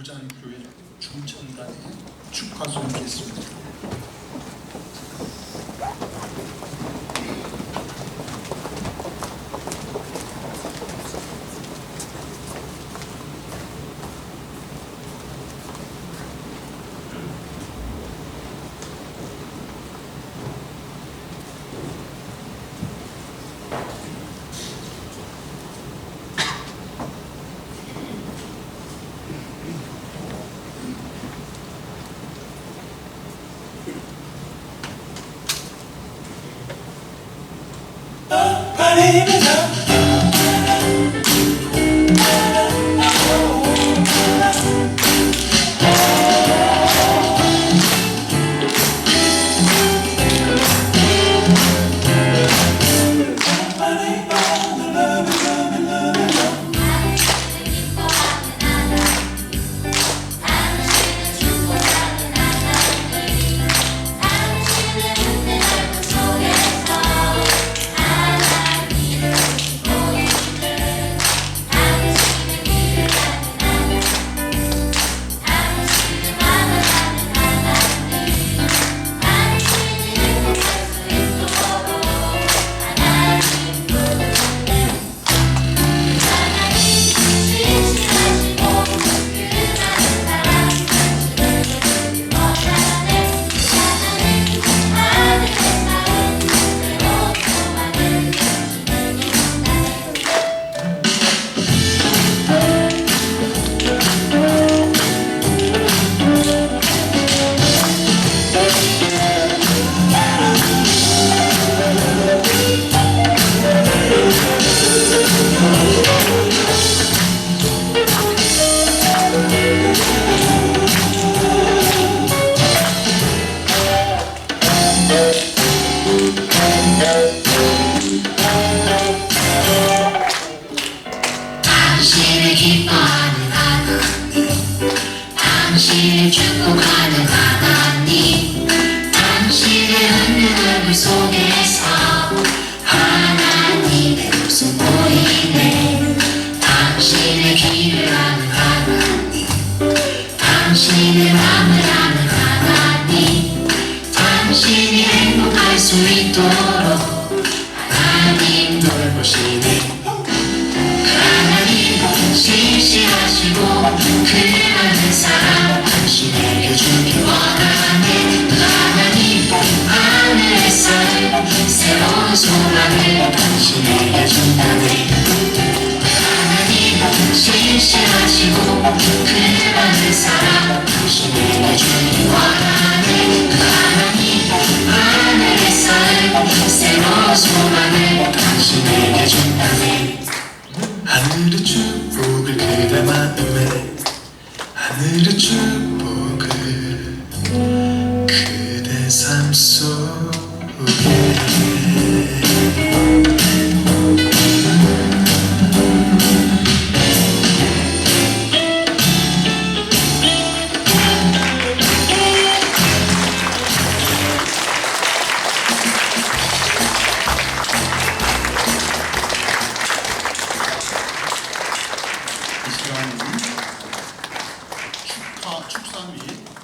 고장교회 중천단의 축하송 있겠습니다. baby, no. 당신을 기뻐하는 하나님 당신을 축복하는 하나님 당신의 웃는 얼굴 속에서 하나님의 모습 보이네. 당신의 길을 아는 하나님 당신의 마음을 아는 하나님 당신이 행복할 수 있도록 그 많은 사랑 당신에게 주길 원하네. 하나님 하늘의 쌀 새로운 소망을 하늘의 축복을 그대 삶 속에. 시간 아, 집합 축산 및